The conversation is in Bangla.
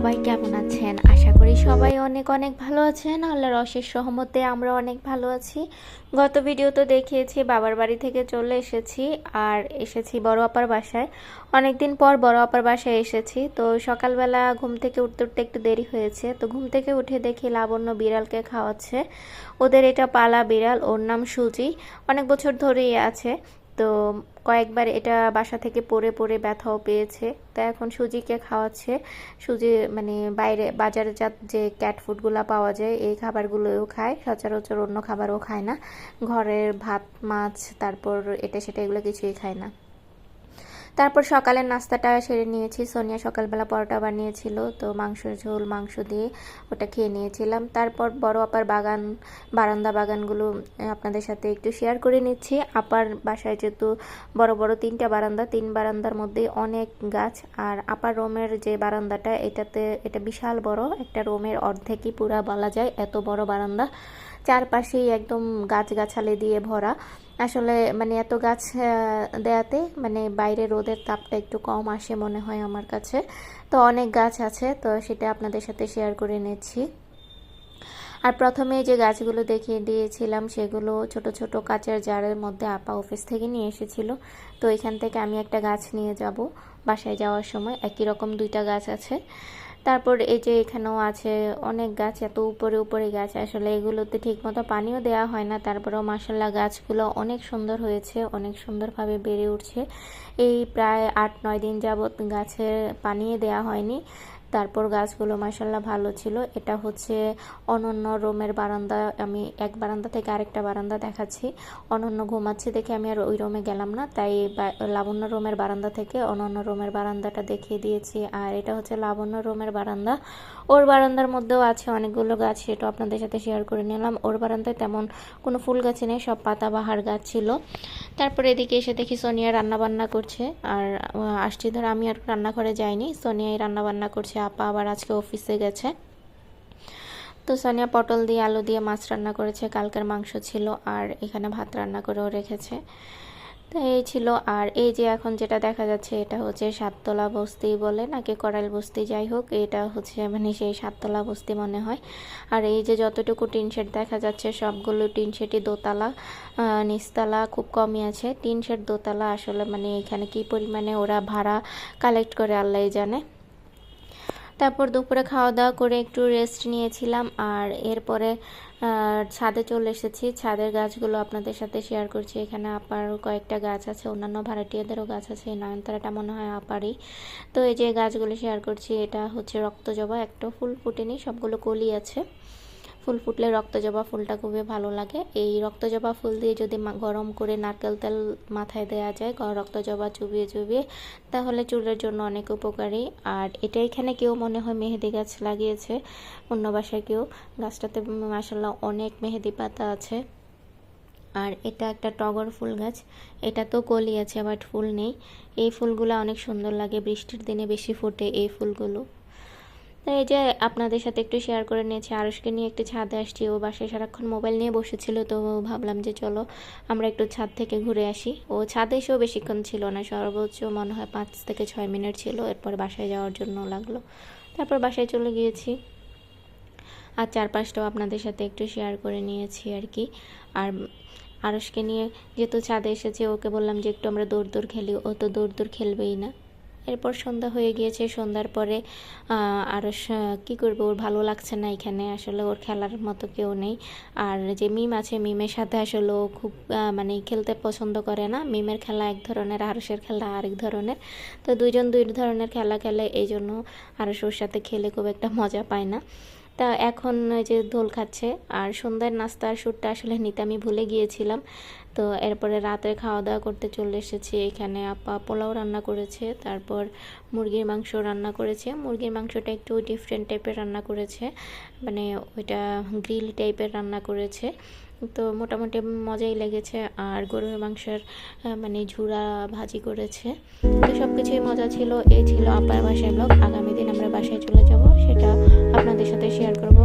সবাই কেমন আছেন? আশা করি সবাই অনেক অনেক ভালো আছেন। আল্লাহর অশেষ সহমতে আমরা অনেক ভালো আছি। গত ভিডিও তো দেখিয়েছি, বাবার বাড়ি থেকে চলে এসেছি আর এসেছি বড় আপার বাসায়। অনেকদিন পর বড় আপার বাসায় এসেছি। তো সকালবেলা ঘুম থেকে উঠতে উঠতে একটু দেরি হয়েছে। তো ঘুম থেকে উঠে দেখি লাবণ্য বিড়ালকে খাওয়াচ্ছে। ওদের এটা পালা বিড়াল, ওর নাম সুজি। অনেক বছর ধরেই আছে। তো কয়েকবার এটা বাসা থেকে পরে পরে ব্যথাও পেয়েছে। তা এখন সুজিকে খাওয়াচ্ছে। সুজি মানে বাইরে বাজারজাত যা ক্যাট ফুডগুলো পাওয়া যায়, এই খাবারগুলোও খায়। সচরাচর অন্য খাবারও খায় না। ঘরের ভাত, মাছ, তারপর এটা সেটা এগুলো কিছুই খায় না। তারপর সকালের নাস্তাটা সেরে নিয়েছি। সোনিয়া সকালবেলা পরোটা বানিয়েছিল, তো মাংস, ঝোল, মাংস দিয়ে ওটা খেয়ে নিয়েছিলাম। তারপর বড় আপার বাগান, বারান্দা বাগানগুলো আপনাদের সাথে একটু শেয়ার করে নিচ্ছি। আপার বাসায় যেহেতু বড় বড় তিনটা বারান্দা, তিন বারান্দার মধ্যে অনেক গাছ, আর আপার রোমের যে বারান্দাটা, এটাতে, এটা বিশাল বড়, একটা রোমের অর্ধেকই পুরা বলা যায়, এত বড় বারান্দা। চারপাশেই একদম গাছগাছালি দিয়ে ভরা। আসলে মানে এত গাছ দেয়াতে মানে বাইরে রোদের তাপটা একটু কম আসে মনে হয় আমার কাছে। তো অনেক গাছ আছে, তো সেটা আপনাদের সাথে শেয়ার করে নিচ্ছি। আর প্রথমে যে গাছগুলো দেখিয়ে দিয়েছিলাম, সেগুলো ছোট ছোট কাচের জারের মধ্যে আপা অফিস থেকে নিয়ে এসেছিল। তো এখান থেকে আমি একটা গাছ নিয়ে যাব। বাসায় যাওয়ার সময় একই রকম দুইটা গাছ আছে। তারপর এই যে এখানেও আছে অনেক গাছ, এত উপরে উপরে গাছ। আসলে এগুলোতে ঠিকমতো পানিও দেওয়া হয় না। তারপরেও মাসাল্লাহ গাছগুলো অনেক সুন্দর হয়েছে, অনেক সুন্দরভাবে বেড়ে উঠছে। এই প্রায় আট নয় দিন যাবৎ গাছে পানিয়ে দেওয়া হয়নি। তারপর গাছগুলো মাসাল্লাহ ভালো ছিল। এটা হচ্ছে অনন্য রোমের বারান্দা। আমি এক বারান্দা থেকে আরেকটা বারান্দা দেখাচ্ছি। অনন্য ঘুমাচ্ছে দেখে আমি আর ওই রোমে গেলাম না। তাই লাবণ্য রোমের বারান্দা থেকে অনন্য রোমের বারান্দাটা দেখিয়ে দিয়েছি। আর এটা হচ্ছে লাবণ্য রোমের বারান্দা। ওর বারান্দার মধ্যেও আছে অনেকগুলো গাছ, সেটাও আপনাদের সাথে শেয়ার করে নিলাম। ওর বারান্দায় তেমন কোনো ফুল গাছে নেই, সব পাতাবাহার গাছ ছিল। তারপরে এদিকে এসে দেখি সোনিয়া রান্না বান্না করছে। আর আসছি ধর, আমি আর রান্নাঘরে যাইনি। সোনিয়াই রান্না বান্না করছে আপা আবার আজকে অফিসে গেছে। তো সানিয়া পটল দিয়ে আলু দিয়ে মাছ রান্না করেছে, কালকের মাংস ছিল আর এখানে ভাত রান্না করেও রেখেছে। তো এই ছিল আর এই যে এখন যেটা দেখা যাচ্ছে এটা হচ্ছে সাততলা বস্তি বলে নাকি করাইল বস্তি, যাই হোক এটা হচ্ছে মানে সেই সাততলা বস্তি মনে হয়। আর এই যে যতটুকু টিন শেড দেখা যাচ্ছে সবগুলো টিন শেডই দোতলা নিচতলা খুব কমই আছে। টিন শেড দোতলা আসলে মানে এখানে কি পরিমাণে ওরা ভাড়া কালেক্ট করে আল্লাহ জানে। তারপর দুপুরে খাওয়া দাওয়া করে একটু রেস্ট নিয়েছিলাম আর এরপরে ছাদে চলে এসেছি। ছাদের গাছগুলো আপনাদের সাথে শেয়ার করছি। এখানে আপার কয়েকটা গাছ আছে, অন্যান্য ভাড়াটিয়াদেরও গাছ আছে নয়নতারাটা মনে হয় আপারই। তো এই যে গাছগুলো শেয়ার করছি, এটা হচ্ছে রক্তজবা একটা ফুল ফুটেনি, সবগুলো কলি আছে। ফুল ফুটলে রক্তজবা ফুলটা খুবই ভালো লাগে। এই রক্তজবা ফুল দিয়ে যদি গরম করে নারকেল তেল মাথায় দেওয়া যায় রক্তজবা চুবিয়ে চুবিয়ে, তাহলে চুলের জন্য অনেক উপকারী। আর এটা এখানে কেউ মনে হয় মেহেদি গাছ লাগিয়েছে, অন্য বাসায় কেউ। গাছটাতে মাসাল্লাহ অনেক মেহেদি পাতা আছে। আর এটা একটা টগর ফুল গাছ। এটা তো কলি আছে, বাট ফুল নেই। এই ফুলগুলো অনেক সুন্দর লাগে, বৃষ্টির দিনে বেশি ফোটে এই ফুলগুলো। তো এই যে আপনাদের সাথে একটু শেয়ার করে নিয়েছি আরসকে নিয়ে একটু ছাদে আসছি, ও বাসায় সারাক্ষণ মোবাইল নিয়ে বসেছিল, তো ভাবলাম যে চলো আমরা একটু ছাদ থেকে ঘুরে আসি। ও ছাদে এসেও বেশিক্ষণ ছিল না, সর্বোচ্চ মনে হয় পাঁচ থেকে ছয় মিনিট ছিল, এরপর বাসায় যাওয়ার জন্য লাগল। তারপর বাসায় চলে গিয়েছি। আর চারপাশটাও আপনাদের সাথে একটু শেয়ার করে নিয়েছি আর কি। আর আরসকে নিয়ে যেহেতু ছাদে এসেছে, ওকে বললাম যে একটু আমরা দৌড় দৌড় খেলি, ও তো দৌড় দৌড় খেলবেই না। এরপর সন্ধ্যা হয়ে গিয়েছে, সন্ধ্যার পরে আর কি করব? ওর ভালো লাগছে না এখানে, আসলে ওর খেলার মতো কেউ নেই। আর যে মিম আছে, মিমের সাথে আসলে ও খুব মানে খেলতে পছন্দ করে না। মিমের খেলা এক ধরনের আরসের খেলা আরেক ধরনের। তো দুইজন দুই ধরনের খেলা খেলে, এই জন্য আরস ওর সাথে খেলে খুব একটা মজা পায় না। তা এখন যে দোল খাচ্ছে। আর সন্ধ্যার নাস্তার সুরটা আসলে নিতে আমি ভুলে গিয়েছিলাম। তো এরপরে রাতে খাওয়া দাওয়া করতে চলে এসেছি। এখানে আপা পোলাও রান্না করেছে, তারপর মুরগির মাংস রান্না করেছে। মুরগির মাংসটা একটু ডিফারেন্ট টাইপের রান্না করেছে। মানে ওইটা গ্রিল টাইপের রান্না করেছে। তো মোটামুটি মজাই লেগেছে। আর গরুর মাংসের মানে ঝুড়া ভাজি করেছে। তো সব কিছুই মজা ছিল, এই ছিল আপার বাসায় ব্লগ। আগামী দিন আমরা বাসায় চলে যাব, সেটা আপনাদের সাথে শেয়ার করব।